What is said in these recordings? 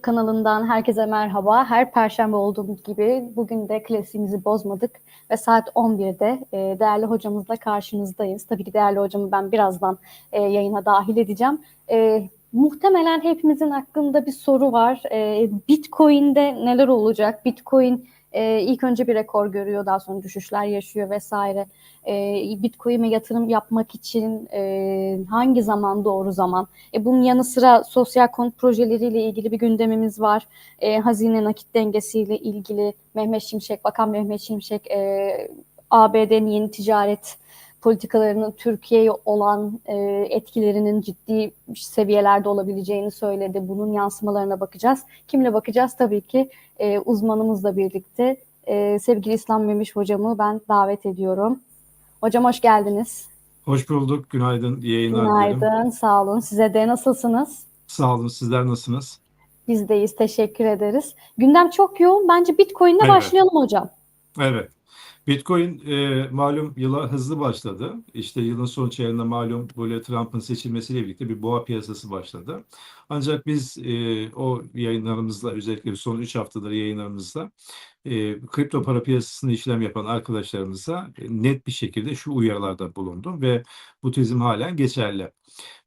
YouTube kanalından herkese merhaba. Her perşembe olduğum gibi bugün de klasiğimizi bozmadık ve saat 11'de e, değerli hocamızla karşınızdayız. Tabii ki değerli hocamı ben birazdan e, yayına dahil edeceğim. E, muhtemelen hepimizin aklında bir soru var. Bitcoin'de neler olacak? Bitcoin e, ilk önce bir rekor görüyor, daha sonra düşüşler yaşıyor vesaire. E, Bitcoin'e yatırım yapmak için e, hangi zaman doğru zaman? E, bunun yanı sıra sosyal konut projeleriyle ilgili bir gündemimiz var. E, hazine nakit dengesiyle ilgili Mehmet Şimşek, Bakan Mehmet Şimşek, e, ABD'nin yeni ticaret politikalarının Türkiye'ye olan e, etkilerinin ciddi seviyelerde olabileceğini söyledi. Bunun yansımalarına bakacağız. Kimle bakacağız? Tabii ki e, uzmanımızla birlikte e, sevgili İslam Memiş hocamı ben davet ediyorum. Hocam hoş geldiniz. Hoş bulduk. Günaydın. İyi yayınlar dilerim. Günaydın, sağ olun. Size de nasılsınız? Sağ olun. Sizler nasılsınız? Bizdeyiz, teşekkür ederiz. Gündem çok yoğun. Bence Bitcoin'le Evet. başlayalım hocam. Evet. Bitcoin e, malum yıla hızlı başladı. İşte yılın son çeyreğinde malum böyle Trump'ın seçilmesiyle birlikte bir boğa piyasası başladı. Ancak biz e, o yayınlarımızda özellikle son 3 haftadır yayınlarımızda e, kripto para piyasasında işlem yapan arkadaşlarımıza e, net bir şekilde şu uyarılarda bulundum ve bu tezim halen geçerli.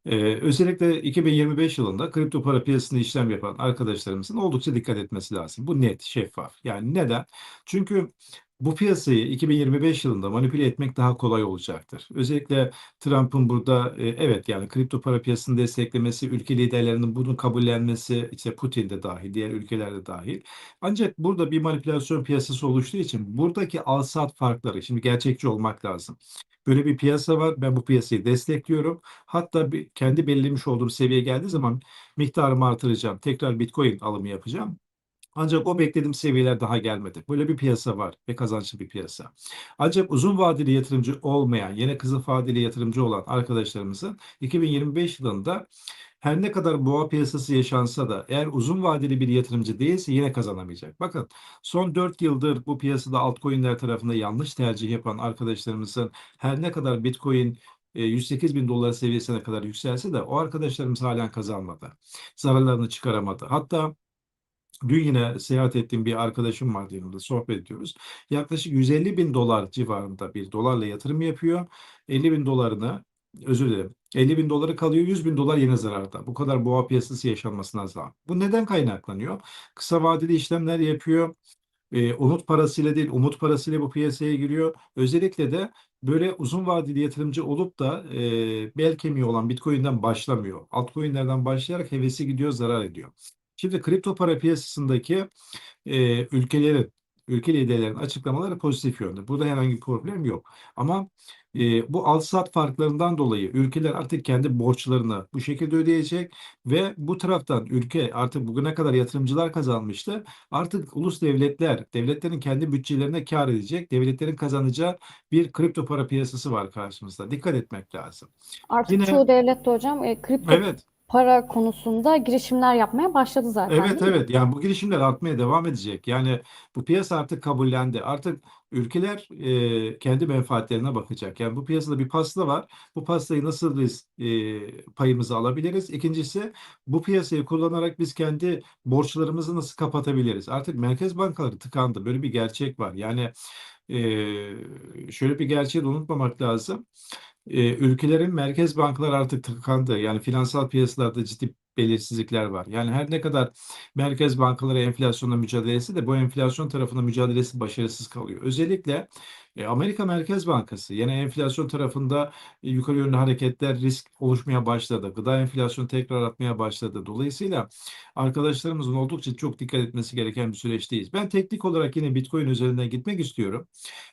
Ee, özellikle 2025 yılında kripto para piyasasında işlem yapan arkadaşlarımızın oldukça dikkat etmesi lazım. Bu net, şeffaf. Yani neden? Çünkü bu piyasayı 2025 yılında manipüle etmek daha kolay olacaktır. Özellikle Trump'ın burada e, evet yani kripto para piyasasını desteklemesi, ülke liderlerinin bunu kabullenmesi, işte Putin de dahil, diğer ülkeler de dahil. Ancak burada bir manipülasyon piyasası oluştuğu için buradaki al-sat farkları, şimdi gerçekçi olmak lazım. Böyle bir piyasa var. Ben bu piyasayı destekliyorum. Hatta bir, kendi belirlemiş olduğum seviyeye geldiği zaman miktarımı artıracağım. Tekrar Bitcoin alımı yapacağım. Ancak o beklediğim seviyeler daha gelmedi. Böyle bir piyasa var ve kazançlı bir piyasa. Ancak uzun vadeli yatırımcı olmayan, yine kısa vadeli yatırımcı olan arkadaşlarımızın 2025 yılında her ne kadar boğa piyasası yaşansa da eğer uzun vadeli bir yatırımcı değilse yine kazanamayacak. Bakın son 4 yıldır bu piyasada altcoin'ler tarafında yanlış tercih yapan arkadaşlarımızın her ne kadar Bitcoin e, 108 bin dolar seviyesine kadar yükselse de o arkadaşlarımız halen kazanmadı. Zararlarını çıkaramadı. Hatta Dün yine seyahat ettiğim bir arkadaşım var yanımda sohbet ediyoruz. Yaklaşık 150 bin dolar civarında bir dolarla yatırım yapıyor. 50 bin dolarını özür dilerim 50 bin doları kalıyor 100 bin dolar yine zararda. Bu kadar boğa piyasası yaşanmasına zaman. Bu neden kaynaklanıyor? Kısa vadeli işlemler yapıyor. E, umut parasıyla değil umut parasıyla bu piyasaya giriyor. Özellikle de böyle uzun vadeli yatırımcı olup da e, bel kemiği olan Bitcoin'den başlamıyor. Altcoin'lerden başlayarak hevesi gidiyor zarar ediyor. Şimdi kripto para piyasasındaki e, ülkelerin, ülke liderlerin açıklamaları pozitif yönde. Burada herhangi bir problem yok. Ama e, bu al-sat farklarından dolayı ülkeler artık kendi borçlarını bu şekilde ödeyecek ve bu taraftan ülke artık bugüne kadar yatırımcılar kazanmıştı. Artık ulus devletler, devletlerin kendi bütçelerine kar edecek, devletlerin kazanacağı bir kripto para piyasası var karşımızda. Dikkat etmek lazım. Artık Yine- çoğu devlet de hocam e, kripto Evet. Para konusunda girişimler yapmaya başladı zaten Evet değil mi? evet yani bu girişimler artmaya devam edecek. Yani bu piyasa artık kabullendi. Artık ülkeler e, kendi menfaatlerine bakacak. Yani bu piyasada bir pasta var. Bu pastayı nasıl biz e, payımızı alabiliriz? İkincisi bu piyasayı kullanarak biz kendi borçlarımızı nasıl kapatabiliriz? Artık merkez bankaları tıkandı. Böyle bir gerçek var. Yani e, şöyle bir gerçeği de unutmamak lazım. E, ülkelerin merkez bankaları artık tıkandı. Yani finansal piyasalarda ciddi belirsizlikler var. Yani her ne kadar merkez bankaları enflasyonla mücadelesi de bu enflasyon tarafında mücadelesi başarısız kalıyor. Özellikle e, Amerika Merkez Bankası yine enflasyon tarafında e, yukarı yönlü hareketler risk oluşmaya başladı. Gıda enflasyonu tekrar artmaya başladı. Dolayısıyla arkadaşlarımızın oldukça çok dikkat etmesi gereken bir süreçteyiz. Ben teknik olarak yine Bitcoin üzerinden gitmek istiyorum.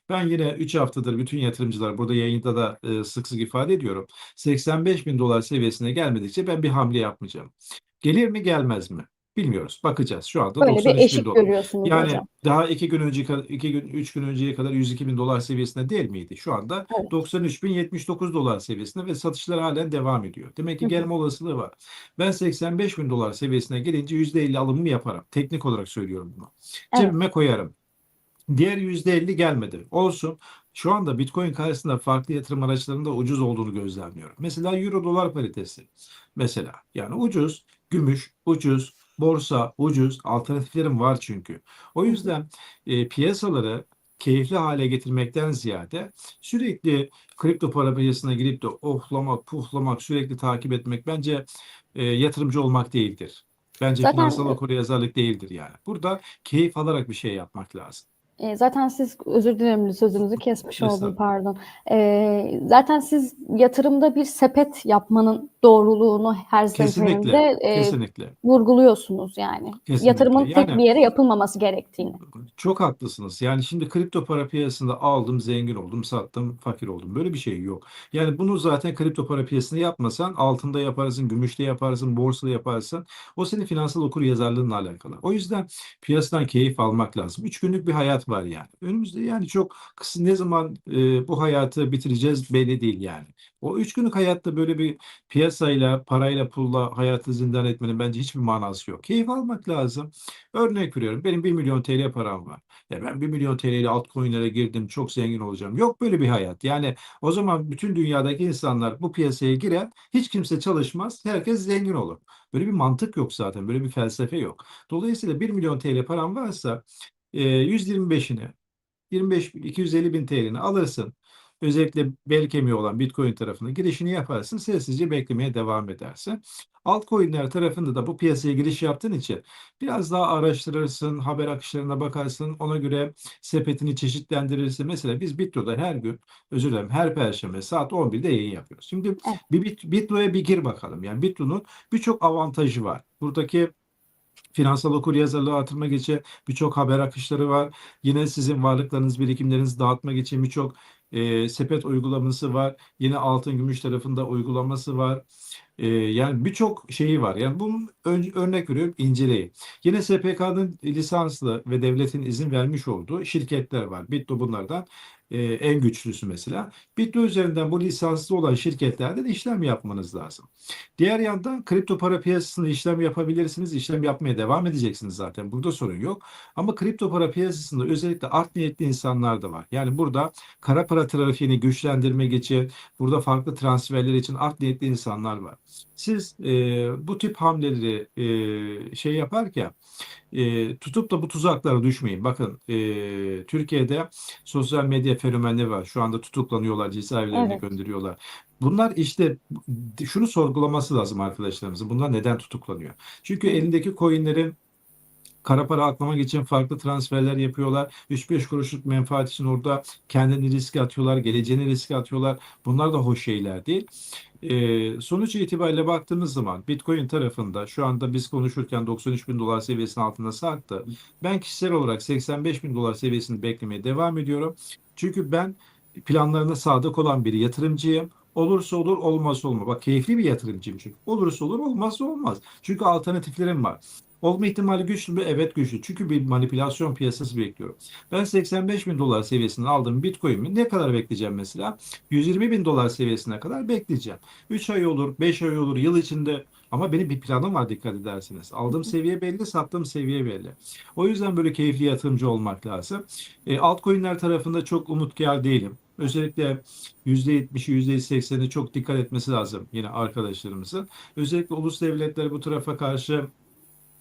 Ben yine 3 haftadır bütün yatırımcılar burada yayında da e, sık sık ifade ediyorum. 85 bin dolar seviyesine gelmedikçe ben bir hamle yapmayacağım. Gelir mi gelmez mi? Bilmiyoruz. Bakacağız. Şu anda Böyle bir 93 bin eşik dolar. görüyorsunuz Yani hocam. daha iki gün önce, iki gün, üç gün önceye kadar 102 bin dolar seviyesinde değil miydi? Şu anda Evet. 93 bin 79 dolar seviyesinde ve satışlar halen devam ediyor. Demek ki hı. gelme olasılığı var. Ben 85 bin dolar seviyesine gelince %50 alımımı yaparım. Teknik olarak söylüyorum bunu. Evet. Cebime koyarım. Diğer %50 gelmedi. Olsun. Şu anda Bitcoin karşısında farklı yatırım araçlarında ucuz olduğunu gözlemliyorum. Mesela Euro dolar paritesi. Mesela yani ucuz, gümüş ucuz, borsa ucuz, alternatiflerim var çünkü. O yüzden e, piyasaları keyifli hale getirmekten ziyade sürekli kripto para piyasasına girip de ohlamak, puhlamak, sürekli takip etmek bence e, yatırımcı olmak değildir. Bence Zaten- finansal okuryazarlık değildir yani. Burada keyif alarak bir şey yapmak lazım. E, Zaten siz özür dilerim sözünüzü kesmiş oldum pardon. E, zaten siz yatırımda bir sepet yapmanın doğruluğunu her seferinde e, kesinlikle. vurguluyorsunuz yani. Kesinlikle. Yatırımın tek Yani- bir yere yapılmaması gerektiğini. Çok haklısınız. Yani şimdi kripto para piyasasında aldım, zengin oldum, sattım, fakir oldum. Böyle bir şey yok. Yani bunu zaten kripto para piyasasında yapmasan altında yaparsın, gümüşte yaparsın, borsada yaparsın. O senin finansal okuryazarlığınla alakalı. O yüzden piyasadan keyif almak lazım. Üç günlük bir hayat var yani. Önümüzde yani çok kısa ne zaman e, bu hayatı bitireceğiz belli değil yani. O üç günlük hayatta böyle bir piyasayla, parayla, pulla hayatı zindan etmenin bence hiçbir manası yok. Keyif almak lazım. Örnek veriyorum. Benim 1 milyon TL param var. Ya ben 1 milyon TL ile altcoin'lere girdim, çok zengin olacağım. Yok böyle bir hayat. Yani o zaman bütün dünyadaki insanlar bu piyasaya girer, hiç kimse çalışmaz, herkes zengin olur. Böyle bir mantık yok zaten, böyle bir felsefe yok. Dolayısıyla 1 milyon TL param varsa e, 125'ini 25 250 bin TL'ni alırsın. Özellikle bel kemiği olan Bitcoin tarafına girişini yaparsın. Sessizce beklemeye devam edersin. Altcoin'ler tarafında da bu piyasaya giriş yaptığın için biraz daha araştırırsın, haber akışlarına bakarsın. Ona göre sepetini çeşitlendirirsin. Mesela biz Bitlo'da her gün, özür dilerim her perşembe saat 11'de yayın yapıyoruz. Şimdi bir Bit, Bitlo'ya bir gir bakalım. Yani Bitlo'nun birçok avantajı var. Buradaki finansal okuryazarlığı artırmak için birçok haber akışları var. Yine sizin varlıklarınız, birikimlerinizi dağıtmak için birçok e, sepet uygulaması var. Yine altın gümüş tarafında uygulaması var. E, yani birçok şeyi var. Yani bunun ön- örnek veriyorum inceleyin. Yine SPK'nın lisanslı ve devletin izin vermiş olduğu şirketler var. Bitlo bunlardan e, en güçlüsü mesela. Bitlo üzerinden bu lisanslı olan şirketlerde de işlem yapmanız lazım. Diğer yandan kripto para piyasasında işlem yapabilirsiniz. İşlem yapmaya devam edeceksiniz zaten. Burada sorun yok. Ama kripto para piyasasında özellikle art niyetli insanlar da var. Yani burada kara para trafiğini güçlendirmek için, burada farklı transferler için art niyetli insanlar var. Siz e, bu tip hamleleri e, şey yaparken e, tutup da bu tuzaklara düşmeyin. Bakın e, Türkiye'de sosyal medya fenomenleri var. Şu anda tutuklanıyorlar, cezaevlerine Evet. gönderiyorlar. Bunlar işte şunu sorgulaması lazım arkadaşlarımızın. Bunlar neden tutuklanıyor? Çünkü elindeki coinlerin kara para aklamak için farklı transferler yapıyorlar. 3-5 kuruşluk menfaat için orada kendini riske atıyorlar, geleceğini riske atıyorlar. Bunlar da hoş şeyler değil. Ee, sonuç itibariyle baktığımız zaman Bitcoin tarafında şu anda biz konuşurken 93 bin dolar seviyesinin altında sarktı. Ben kişisel olarak 85 bin dolar seviyesini beklemeye devam ediyorum. Çünkü ben planlarına sadık olan bir yatırımcıyım. Olursa olur, olmazsa olmaz. Bak keyifli bir yatırımcıyım çünkü. Olursa olur, olmazsa olmaz. Çünkü alternatiflerim var. Olma ihtimali güçlü mü? Evet güçlü. Çünkü bir manipülasyon piyasası bekliyorum. Ben 85 bin dolar seviyesinden aldığım Bitcoin'imi ne kadar bekleyeceğim mesela? 120 bin dolar seviyesine kadar bekleyeceğim. 3 ay olur, 5 ay olur, yıl içinde ama benim bir planım var dikkat edersiniz. Aldığım seviye belli, sattığım seviye belli. O yüzden böyle keyifli yatırımcı olmak lazım. E, altcoin'ler tarafında çok umutkar değilim. Özellikle %70'i %80'i çok dikkat etmesi lazım yine arkadaşlarımızın. Özellikle ulus devletleri bu tarafa karşı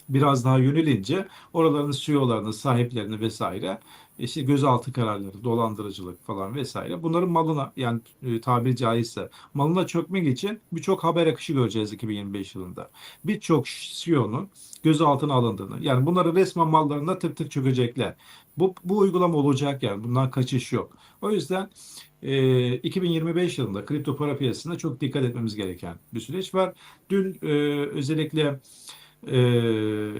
biraz daha yönelince oraların CEO'larını, sahiplerini vesaire işte gözaltı kararları, dolandırıcılık falan vesaire bunların malına yani e, tabiri caizse malına çökmek için birçok haber akışı göreceğiz 2025 yılında. Birçok CEO'nun gözaltına alındığını yani bunları resmen mallarına tık tık çökecekler. Bu, bu uygulama olacak yani bundan kaçış yok. O yüzden e, 2025 yılında kripto para piyasasında çok dikkat etmemiz gereken bir süreç var. Dün e, özellikle e,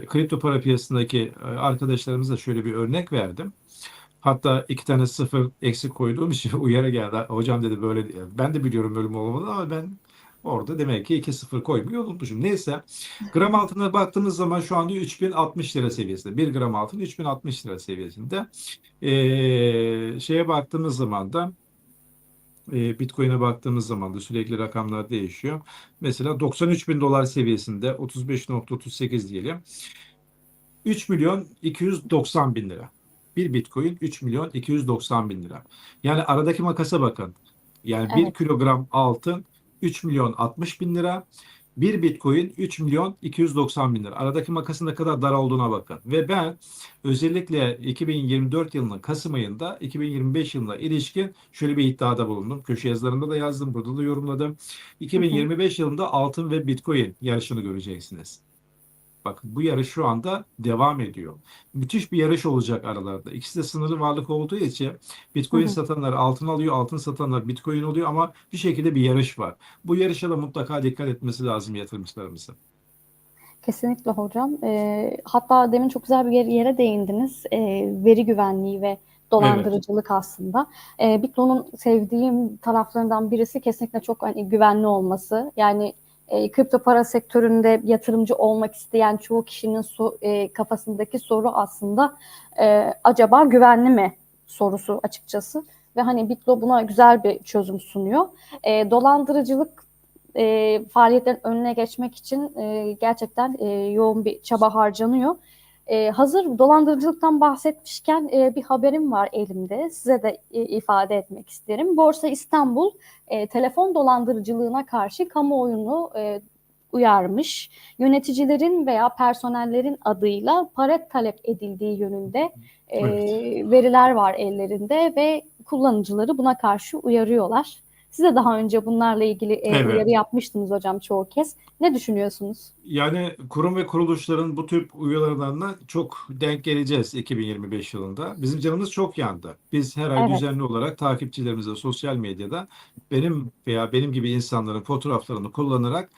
kripto para piyasasındaki e, arkadaşlarımıza şöyle bir örnek verdim. Hatta iki tane sıfır eksik koyduğum için uyarı geldi. Hocam dedi böyle ben de biliyorum bölüm olmadı ama ben orada demek ki 2-0 koymayı unutmuşum. Neyse gram altına baktığımız zaman şu anda 3060 lira seviyesinde. 1 gram altın 3060 lira seviyesinde. Ee, şeye baktığımız zaman da e, Bitcoin'e baktığımız zaman da sürekli rakamlar değişiyor. Mesela 93 bin dolar seviyesinde 35.38 diyelim. 3 milyon 290 bin lira. Bir Bitcoin 3 milyon 290 bin lira. Yani aradaki makasa bakın. Yani 1 Evet. kilogram altın 3 milyon 60 bin lira. Bir Bitcoin 3 milyon 290 bin lira. Aradaki makasın ne kadar dar olduğuna bakın. Ve ben özellikle 2024 yılının Kasım ayında 2025 yılına ilişkin şöyle bir iddiada bulundum. Köşe yazılarında da yazdım, burada da yorumladım. 2025 yılında altın ve Bitcoin yarışını göreceksiniz. Bakın bu yarış şu anda devam ediyor. Müthiş bir yarış olacak aralarda. İkisi de sınırlı varlık olduğu için Bitcoin Hı hı. satanlar altın alıyor, altın satanlar Bitcoin oluyor ama bir şekilde bir yarış var. Bu yarışa da mutlaka dikkat etmesi lazım yatırımcılarımızın. Kesinlikle hocam. Ee, hatta demin çok güzel bir yer- yere değindiniz. Ee, veri güvenliği ve dolandırıcılık aslında. Ee, Bitcoin'un sevdiğim taraflarından birisi kesinlikle çok hani güvenli olması. Yani e, kripto para sektöründe yatırımcı olmak isteyen çoğu kişinin so- e, kafasındaki soru aslında e, acaba güvenli mi sorusu açıkçası. Ve hani Bitlo buna güzel bir çözüm sunuyor. E, dolandırıcılık e, faaliyetlerin önüne geçmek için e, gerçekten e, yoğun bir çaba harcanıyor. E, hazır dolandırıcılıktan bahsetmişken e, bir haberim var elimde. Size de e, ifade etmek isterim. Borsa İstanbul e, telefon dolandırıcılığına karşı kamuoyunu e, uyarmış. Yöneticilerin veya personellerin adıyla para talep edildiği yönünde e, veriler var ellerinde ve kullanıcıları buna karşı uyarıyorlar. Siz de daha önce bunlarla ilgili e, Evet. uyarı yapmıştınız hocam çoğu kez. Ne düşünüyorsunuz? Yani kurum ve kuruluşların bu tür uyarılarına çok denk geleceğiz 2025 yılında. Bizim canımız çok yandı. Biz her ay Evet. düzenli olarak takipçilerimize sosyal medyada benim veya benim gibi insanların fotoğraflarını kullanarak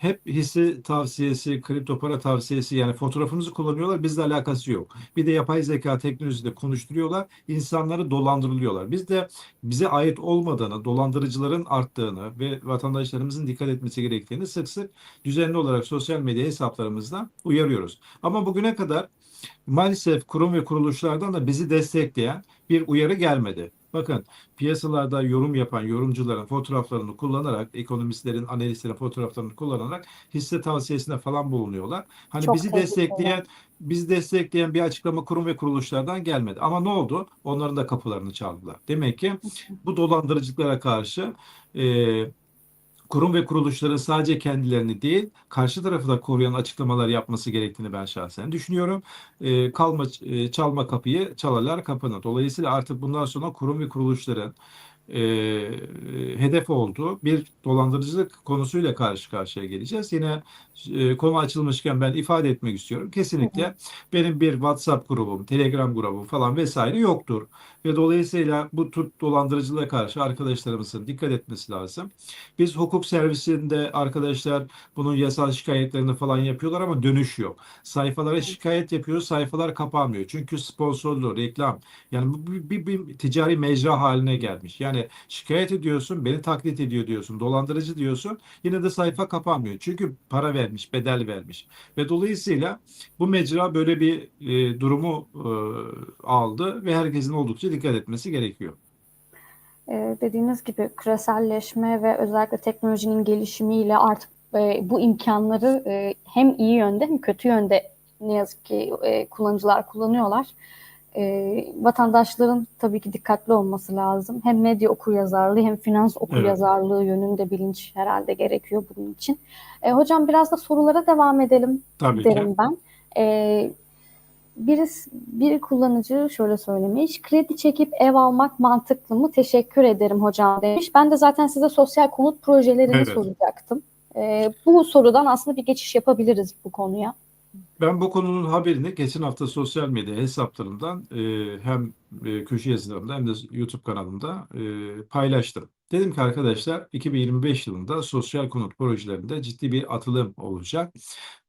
hep hisse tavsiyesi, kripto para tavsiyesi yani fotoğrafımızı kullanıyorlar. Bizle alakası yok. Bir de yapay zeka teknolojisiyle konuşturuyorlar. insanları dolandırılıyorlar. Biz de bize ait olmadığını, dolandırıcıların arttığını ve vatandaşlarımızın dikkat etmesi gerektiğini sık sık düzenli olarak sosyal medya hesaplarımızda uyarıyoruz. Ama bugüne kadar maalesef kurum ve kuruluşlardan da bizi destekleyen bir uyarı gelmedi. Bakın piyasalarda yorum yapan yorumcuların fotoğraflarını kullanarak, ekonomistlerin, analistlerin fotoğraflarını kullanarak hisse tavsiyesinde falan bulunuyorlar. Hani Çok bizi destekleyen, bizi destekleyen bir açıklama kurum ve kuruluşlardan gelmedi. Ama ne oldu? Onların da kapılarını çaldılar. Demek ki bu dolandırıcılıklara karşı e, kurum ve kuruluşların sadece kendilerini değil, karşı tarafı da koruyan açıklamalar yapması gerektiğini ben şahsen düşünüyorum. E, kalma, e, çalma kapıyı, çalarlar kapını. Dolayısıyla artık bundan sonra kurum ve kuruluşların e, hedef olduğu bir dolandırıcılık konusuyla karşı karşıya geleceğiz. Yine e, konu açılmışken ben ifade etmek istiyorum. Kesinlikle benim bir WhatsApp grubum, Telegram grubum falan vesaire yoktur. Ve dolayısıyla bu tür dolandırıcılığa karşı arkadaşlarımızın dikkat etmesi lazım. Biz hukuk servisinde arkadaşlar bunun yasal şikayetlerini falan yapıyorlar ama dönüş yok. Sayfalara şikayet yapıyoruz, sayfalar kapanmıyor. Çünkü sponsorlu, reklam yani bu bir, bir, bir ticari mecra haline gelmiş. Yani şikayet ediyorsun, beni taklit ediyor diyorsun, dolandırıcı diyorsun. Yine de sayfa kapanmıyor. Çünkü para vermiş, bedel vermiş. Ve dolayısıyla bu mecra böyle bir e, durumu e, aldı ve herkesin oldukça dikkat etmesi gerekiyor. Ee, dediğiniz gibi küreselleşme ve özellikle teknolojinin gelişimiyle artık e, bu imkanları e, hem iyi yönde hem kötü yönde ne yazık ki e, kullanıcılar kullanıyorlar. E, vatandaşların tabii ki dikkatli olması lazım. Hem medya okuryazarlığı hem finans okuryazarlığı yönünde bilinç herhalde gerekiyor bunun için. E, hocam biraz da sorulara devam edelim Tabii ki. derim ben. E, birisi, bir kullanıcı şöyle söylemiş. Kredi çekip ev almak mantıklı mı? Teşekkür ederim hocam demiş. Ben de zaten size sosyal konut projelerini Evet. soracaktım. Ee, bu sorudan aslında bir geçiş yapabiliriz bu konuya. Ben bu konunun haberini geçen hafta sosyal medya hesaplarımdan e, hem e, köşe yazılarımda hem de YouTube kanalımda e, paylaştım. Dedim ki arkadaşlar 2025 yılında sosyal konut projelerinde ciddi bir atılım olacak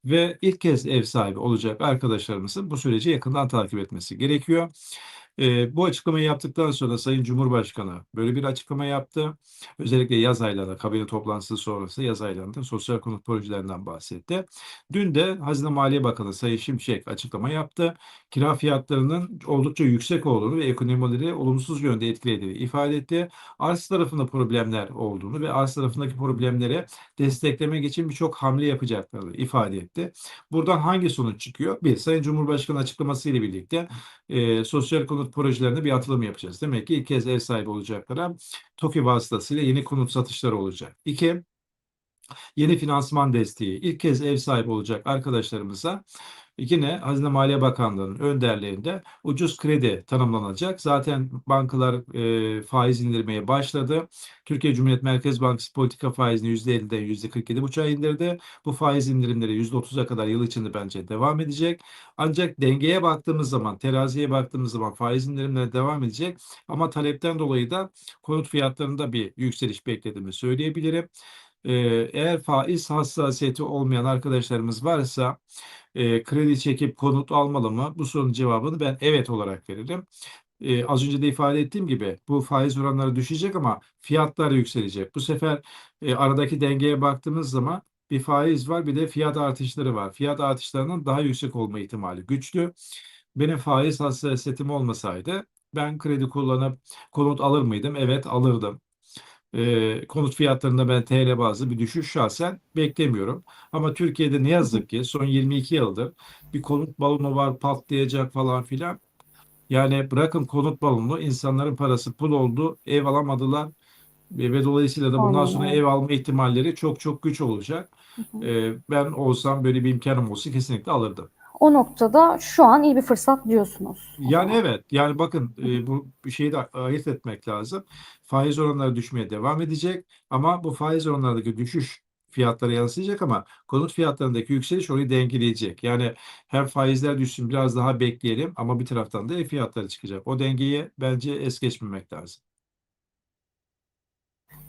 ve ilk kez ev sahibi olacak arkadaşlarımızın bu süreci yakından takip etmesi gerekiyor. E, bu açıklamayı yaptıktan sonra Sayın Cumhurbaşkanı böyle bir açıklama yaptı. Özellikle yaz aylarında, kabine toplantısı sonrası yaz aylarında sosyal konut projelerinden bahsetti. Dün de Hazine Maliye Bakanı Sayın Şimşek açıklama yaptı. Kira fiyatlarının oldukça yüksek olduğunu ve ekonomileri olumsuz yönde etkilediğini ifade etti. Arz tarafında problemler olduğunu ve arz tarafındaki problemleri desteklemek için birçok hamle yapacaklarını ifade etti. Buradan hangi sonuç çıkıyor? Bir, Sayın Cumhurbaşkanı açıklaması ile birlikte e, sosyal konut projelerinde bir atılım yapacağız. Demek ki ilk kez ev sahibi olacaklara TOKİ vasıtasıyla yeni konut satışları olacak. İki, yeni finansman desteği, ilk kez ev sahibi olacak arkadaşlarımıza yine Hazine Maliye Bakanlığı'nın önderliğinde ucuz kredi tanımlanacak. Zaten bankalar e, faiz indirmeye başladı. Türkiye Cumhuriyet Merkez Bankası politika faizini %50'den %47,5'a indirdi. Bu faiz indirimleri %30'a kadar yıl içinde bence devam edecek. Ancak dengeye baktığımız zaman, teraziye baktığımız zaman faiz indirimleri devam edecek. Ama talepten dolayı da konut fiyatlarında bir yükseliş beklediğimi söyleyebilirim. Ee, eğer faiz hassasiyeti olmayan arkadaşlarımız varsa e, kredi çekip konut almalı mı? Bu sorunun cevabını ben evet olarak veririm. Ee, az önce de ifade ettiğim gibi bu faiz oranları düşecek ama fiyatlar yükselecek. Bu sefer e, aradaki dengeye baktığımız zaman bir faiz var bir de fiyat artışları var. Fiyat artışlarının daha yüksek olma ihtimali güçlü. Benim faiz hassasiyetim olmasaydı ben kredi kullanıp konut alır mıydım? Evet alırdım. E, konut fiyatlarında ben TL bazlı bir düşüş şahsen beklemiyorum. Ama Türkiye'de ne yazık ki son 22 yıldır bir konut balonu var patlayacak falan filan. Yani bırakın konut balonu insanların parası pul oldu ev alamadılar ve, ve dolayısıyla da bundan Aynen sonra ev alma ihtimalleri çok çok güç olacak. E, ben olsam böyle bir imkanım olsa kesinlikle alırdım. O noktada şu an iyi bir fırsat diyorsunuz. Yani evet yani bakın e, bu bir şeyi de ayırt etmek lazım. Faiz oranları düşmeye devam edecek ama bu faiz oranlarındaki düşüş fiyatlara yansıyacak ama konut fiyatlarındaki yükseliş orayı dengeleyecek. Yani hem faizler düşsün biraz daha bekleyelim ama bir taraftan da ev fiyatları çıkacak. O dengeyi bence es geçmemek lazım.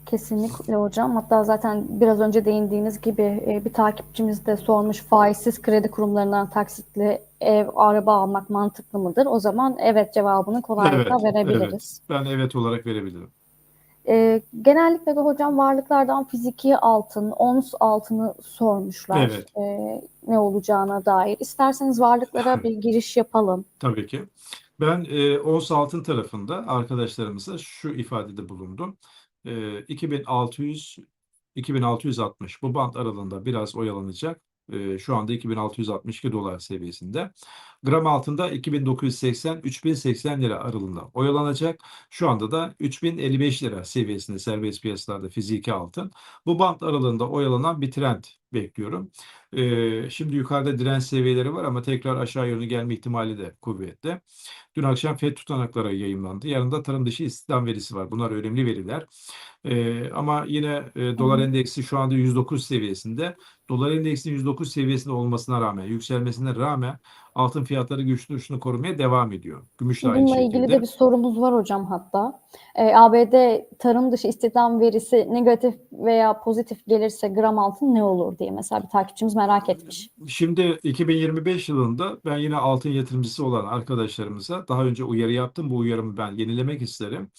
Kesinlikle hocam. Hatta zaten biraz önce değindiğiniz gibi e, bir takipçimiz de sormuş faizsiz kredi kurumlarından taksitli ev, araba almak mantıklı mıdır? O zaman evet cevabını kolaylıkla Evet, verebiliriz. Ben evet olarak verebilirim. E, genellikle de hocam varlıklardan fiziki altın, ons altını sormuşlar Evet. e, ne olacağına dair. İsterseniz varlıklara bir giriş yapalım. Tabii ki. Ben e, ons altın tarafında arkadaşlarımıza şu ifadede bulundum. E, 2600 2660 bu band aralığında biraz oyalanacak. E, şu anda 2662 dolar seviyesinde. Gram altında 2980 3080 lira aralığında oyalanacak. Şu anda da 3055 lira seviyesinde serbest piyasalarda fiziki altın. Bu band aralığında oyalanan bir trend bekliyorum. E, şimdi yukarıda direnç seviyeleri var ama tekrar aşağı yönlü gelme ihtimali de kuvvetli. Dün akşam FED tutanakları yayımlandı. Yarın da tarım dışı istihdam verisi var. Bunlar önemli veriler. Ee, ama yine e, dolar endeksi şu anda 109 seviyesinde. Dolar endeksinin 109 seviyesinde olmasına rağmen, yükselmesine rağmen altın fiyatları güçlü duruşunu korumaya devam ediyor. Gümüş de aynı Bununla ilgili de bir sorumuz var hocam hatta. Ee, ABD tarım dışı istihdam verisi negatif veya pozitif gelirse gram altın ne olur diye mesela bir takipçimiz merak etmiş. Şimdi 2025 yılında ben yine altın yatırımcısı olan arkadaşlarımıza daha önce uyarı yaptım. Bu uyarımı ben yenilemek isterim.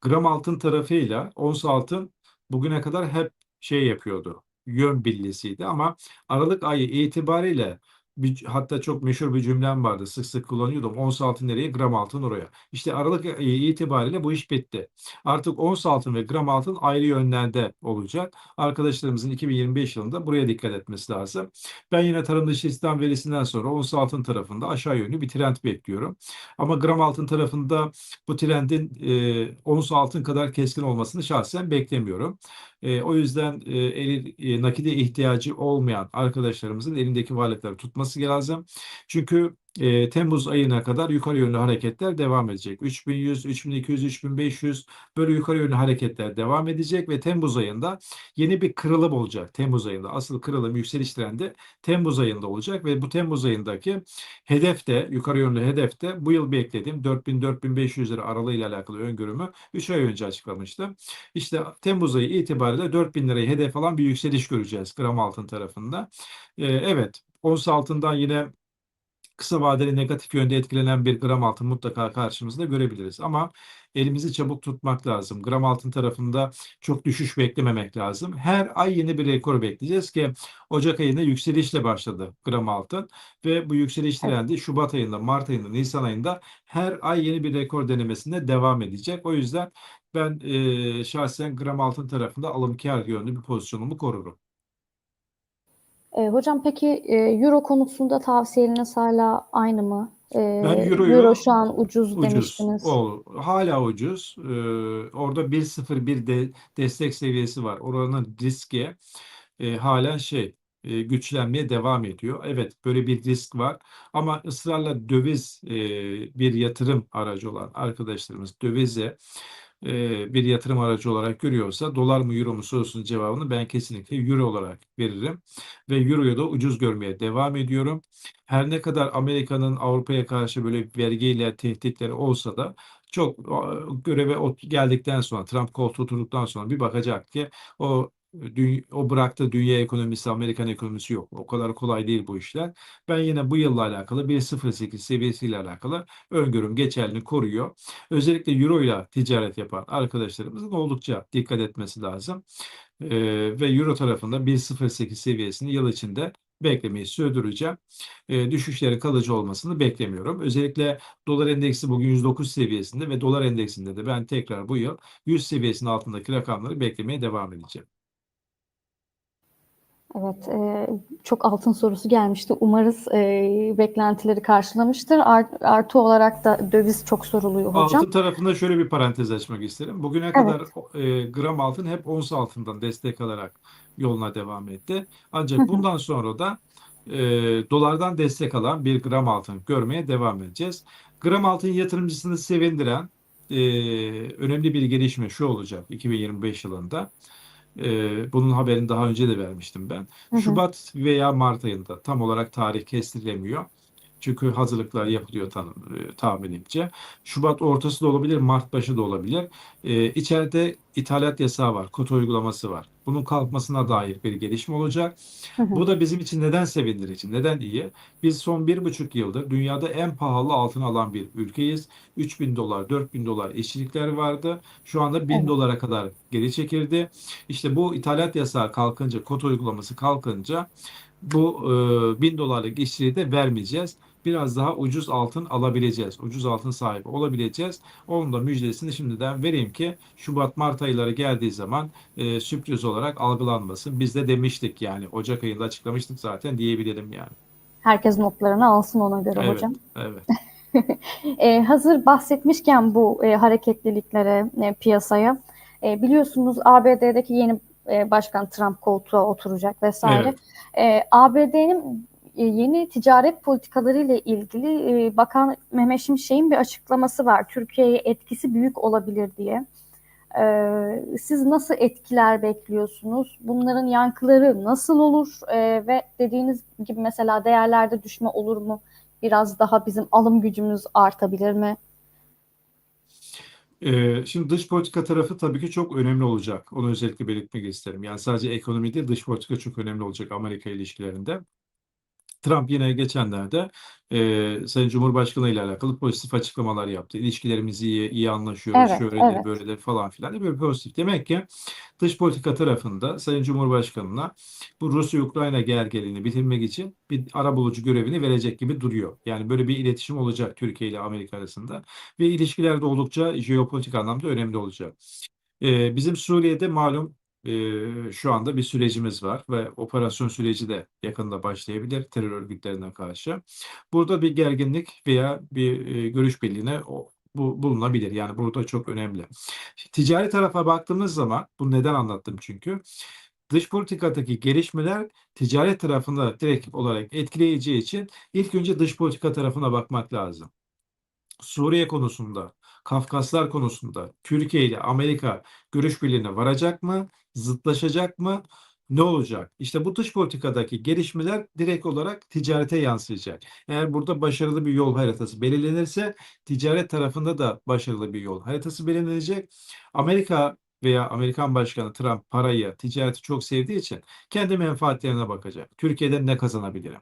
Gram altın tarafıyla ons altın bugüne kadar hep şey yapıyordu. Yön bilgisiydi ama Aralık ayı itibariyle bir, hatta çok meşhur bir cümlem vardı. Sık sık kullanıyordum. Ons altın nereye, gram altın oraya. İşte Aralık ayı itibariyle bu iş bitti. Artık ons altın ve gram altın ayrı yönlerde olacak. Arkadaşlarımızın 2025 yılında buraya dikkat etmesi lazım. Ben yine tarım dışı istihdam verisinden sonra ons altın tarafında aşağı yönlü bir trend bekliyorum. Ama gram altın tarafında bu trendin e, ons altın kadar keskin olmasını şahsen beklemiyorum. E, o yüzden e, eli, e, nakide ihtiyacı olmayan arkadaşlarımızın elindeki varlıkları tutması lazım. Çünkü e, Temmuz ayına kadar yukarı yönlü hareketler devam edecek. 3100, 3200, 3500 böyle yukarı yönlü hareketler devam edecek ve Temmuz ayında yeni bir kırılım olacak. Temmuz ayında asıl kırılım yükseliş trendi Temmuz ayında olacak ve bu Temmuz ayındaki hedef de yukarı yönlü hedef de bu yıl beklediğim 4000-4500 lira aralığıyla alakalı öngörümü 3 ay önce açıklamıştım. İşte Temmuz ayı itibariyle 4000 lirayı hedef alan bir yükseliş göreceğiz gram altın tarafında. Ee, evet, ons altından yine kısa vadeli negatif yönde etkilenen bir gram altın mutlaka karşımızda görebiliriz. Ama elimizi çabuk tutmak lazım. Gram altın tarafında çok düşüş beklememek lazım. Her ay yeni bir rekor bekleyeceğiz ki Ocak ayında yükselişle başladı gram altın ve bu yükseliş trendi Şubat ayında, Mart ayında, Nisan ayında her ay yeni bir rekor denemesinde devam edecek. O yüzden ben e, şahsen gram altın tarafında alım kar yönlü bir pozisyonumu korurum. E, hocam peki e, euro konusunda tavsiyeleriniz hala aynı mı? E, Ben euroyu euro şu an ucuz, ucuz. demiştiniz. O hala ucuz. Ee, orada 1.01 de, destek seviyesi var. Oranın riski e, halen şey e, güçlenmeye devam ediyor. Evet böyle bir risk var ama ısrarla döviz e, bir yatırım aracı olan arkadaşlarımız dövize e, bir yatırım aracı olarak görüyorsa dolar mı euro mu sorusunun cevabını ben kesinlikle euro olarak veririm ve euroyu da ucuz görmeye devam ediyorum. Her ne kadar Amerika'nın Avrupa'ya karşı böyle vergiyle tehditleri olsa da çok göreve geldikten sonra Trump koltuğu oturduktan sonra bir bakacak ki o o bıraktığı dünya ekonomisi, Amerikan ekonomisi yok. O kadar kolay değil bu işler. Ben yine bu yılla alakalı 1.08 seviyesiyle alakalı öngörüm geçerli koruyor. Özellikle Euro ile ticaret yapan arkadaşlarımızın oldukça dikkat etmesi lazım. Ee, ve Euro tarafında 1.08 seviyesini yıl içinde beklemeyi sürdüreceğim. E, düşüşlerin kalıcı olmasını beklemiyorum. Özellikle dolar endeksi bugün 109 seviyesinde ve dolar endeksinde de ben tekrar bu yıl 100 seviyesinin altındaki rakamları beklemeye devam edeceğim. Evet, e, çok altın sorusu gelmişti. Umarız e, beklentileri karşılamıştır. Art, artı olarak da döviz çok soruluyor hocam. Altın tarafında şöyle bir parantez açmak isterim. Bugüne Evet. kadar e, gram altın hep ons altından destek alarak yoluna devam etti. Ancak bundan sonra da e, dolardan destek alan bir gram altın görmeye devam edeceğiz. Gram altın yatırımcısını sevindiren e, önemli bir gelişme şu olacak 2025 yılında. Ee, bunun haberini daha önce de vermiştim ben. Hı hı. Şubat veya Mart ayında tam olarak tarih kestirilemiyor. Çünkü hazırlıklar yapılıyor tan e, tahminimce. Şubat ortası da olabilir, Mart başı da olabilir. Ee, içeride ithalat yasağı var, kota uygulaması var. Bunun kalkmasına dair bir gelişme olacak. Bu da bizim için neden sevindirici, neden iyi? Biz son bir buçuk yıldır dünyada en pahalı altın alan bir ülkeyiz. 3000 dolar, 4000 dolar işçilikler vardı. Şu anda 1000 Evet. dolara kadar geri çekildi. İşte bu ithalat yasağı kalkınca, kota uygulaması kalkınca bu e, 1000 dolarlık işçiliği de vermeyeceğiz. Biraz daha ucuz altın alabileceğiz. Ucuz altın sahibi olabileceğiz. Onun da müjdesini şimdiden vereyim ki Şubat-Mart ayları geldiği zaman e, sürpriz olarak algılanmasın. Biz de demiştik yani Ocak ayında açıklamıştık zaten diyebilirim yani. Herkes notlarını alsın ona göre Evet, hocam. evet. E, hazır bahsetmişken bu e, hareketliliklere, e, piyasaya, e, biliyorsunuz ABD'deki yeni e, başkan Trump koltuğa oturacak vesaire. E, ABD'nin yeni ticaret politikaları ile ilgili e, Bakan Mehmet Şimşek'in bir açıklaması var. Türkiye'ye etkisi büyük olabilir diye. E, siz nasıl etkiler bekliyorsunuz? Bunların yankıları nasıl olur? E, ve dediğiniz gibi mesela değerlerde düşme olur mu? Biraz daha bizim alım gücümüz artabilir mi? Şimdi dış politika tarafı tabii ki çok önemli olacak. Onu özellikle belirtmek isterim. Yani sadece ekonomi değil, dış politika çok önemli olacak Amerika ilişkilerinde. Trump yine geçenlerde e, Sayın Cumhurbaşkanı ile alakalı pozitif açıklamalar yaptı. İlişkilerimiz iyi, iyi anlaşıyoruz, Evet, şöyledir, evet. böyledir falan filan. Böyle pozitif. Demek ki dış politika tarafında Sayın Cumhurbaşkanı'na bu Rusya-Ukrayna gerginliğini bitirmek için bir arabulucu görevini verecek gibi duruyor. Yani böyle bir iletişim olacak Türkiye ile Amerika arasında ve ilişkiler de oldukça jeopolitik anlamda önemli olacak. Bizim Suriye'de malum e, şu anda bir sürecimiz var ve operasyon süreci de yakında başlayabilir terör örgütlerine karşı. Burada bir gerginlik veya bir e, görüş birliğine o, bu bulunabilir. Yani burada çok önemli. Ticari tarafa baktığımız zaman bunu neden anlattım çünkü dış politikadaki gelişmeler ticaret tarafında direkt olarak etkileyeceği için ilk önce dış politika tarafına bakmak lazım. Suriye konusunda, Kafkaslar konusunda Türkiye ile Amerika görüş birliğine varacak mı? Zıtlaşacak mı? Ne olacak? İşte bu dış politikadaki gelişmeler direkt olarak ticarete yansıyacak. Eğer burada başarılı bir yol haritası belirlenirse ticaret tarafında da başarılı bir yol haritası belirlenecek. Amerika veya Amerikan Başkanı Trump parayı, ticareti çok sevdiği için kendi menfaatlerine bakacak. Türkiye'den ne kazanabilirim?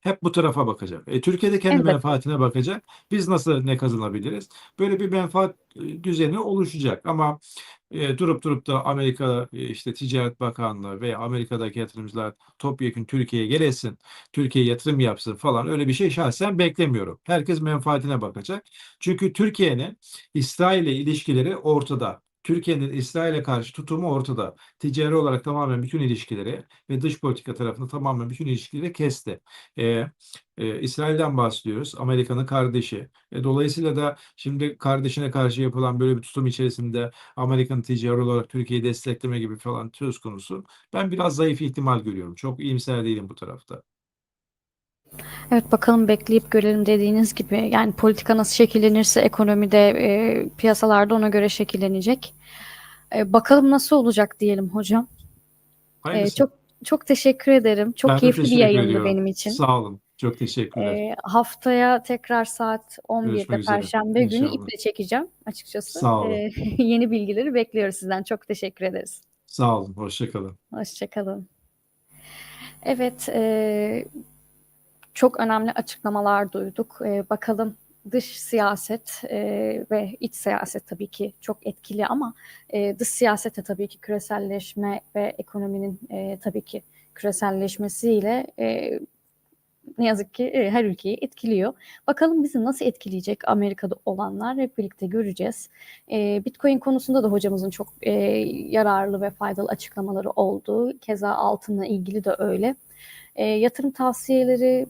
Hep bu tarafa bakacak. E, Türkiye'de kendi Elbette. menfaatine bakacak. Biz nasıl ne kazanabiliriz? Böyle bir menfaat e, düzeni oluşacak. Ama e, durup durup da Amerika e, işte Ticaret Bakanlığı veya Amerika'daki yatırımcılar topyekun Türkiye'ye gelesin, Türkiye'ye yatırım yapsın falan öyle bir şey şahsen beklemiyorum. Herkes menfaatine bakacak. Çünkü Türkiye'nin İsrail ile ilişkileri ortada. Türkiye'nin İsrail'e karşı tutumu ortada. Ticari olarak tamamen bütün ilişkileri ve dış politika tarafında tamamen bütün ilişkileri kesti. E, e, İsrail'den bahsediyoruz. Amerika'nın kardeşi. E, dolayısıyla da şimdi kardeşine karşı yapılan böyle bir tutum içerisinde Amerika'nın ticari olarak Türkiye'yi destekleme gibi falan söz konusu. Ben biraz zayıf ihtimal görüyorum. Çok iyimser değilim bu tarafta. Evet bakalım bekleyip görelim dediğiniz gibi yani politika nasıl şekillenirse ekonomide e, piyasalarda ona göre şekillenecek. E, bakalım nasıl olacak diyelim hocam. E, çok çok teşekkür ederim. Çok Ben keyifli bir yayındı ediyorum. benim için. Sağ olun. Çok teşekkürler. E, haftaya tekrar saat 11'de Görüşmek üzere. Perşembe günü İnşallah. iple çekeceğim açıkçası. Sağ olun. E, yeni bilgileri bekliyoruz sizden. Çok teşekkür ederiz. Sağ olun. Hoşça kalın. Hoşçakalın. Evet, e, çok önemli açıklamalar duyduk. E, bakalım dış siyaset e, ve iç siyaset tabii ki çok etkili ama e, dış siyasete tabii ki küreselleşme ve ekonominin e, tabii ki küreselleşmesiyle e, ne yazık ki e, her ülkeyi etkiliyor. Bakalım bizi nasıl etkileyecek Amerika'da olanlar hep birlikte göreceğiz. E, Bitcoin konusunda da hocamızın çok e, yararlı ve faydalı açıklamaları oldu. Keza altınla ilgili de öyle. E, yatırım tavsiyeleri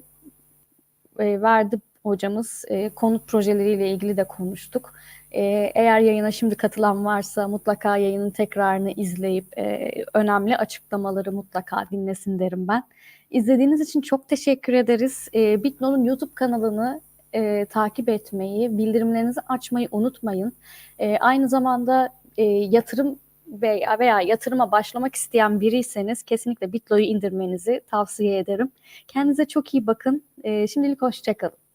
e, verdi hocamız. E, konut projeleriyle ilgili de konuştuk. E, eğer yayına şimdi katılan varsa mutlaka yayının tekrarını izleyip e, önemli açıklamaları mutlaka dinlesin derim ben. İzlediğiniz için çok teşekkür ederiz. E, Bitno'nun YouTube kanalını e, takip etmeyi, bildirimlerinizi açmayı unutmayın. E, aynı zamanda e, yatırım veya, veya yatırıma başlamak isteyen biriyseniz kesinlikle Bitlo'yu indirmenizi tavsiye ederim. Kendinize çok iyi bakın. E, şimdilik hoşçakalın.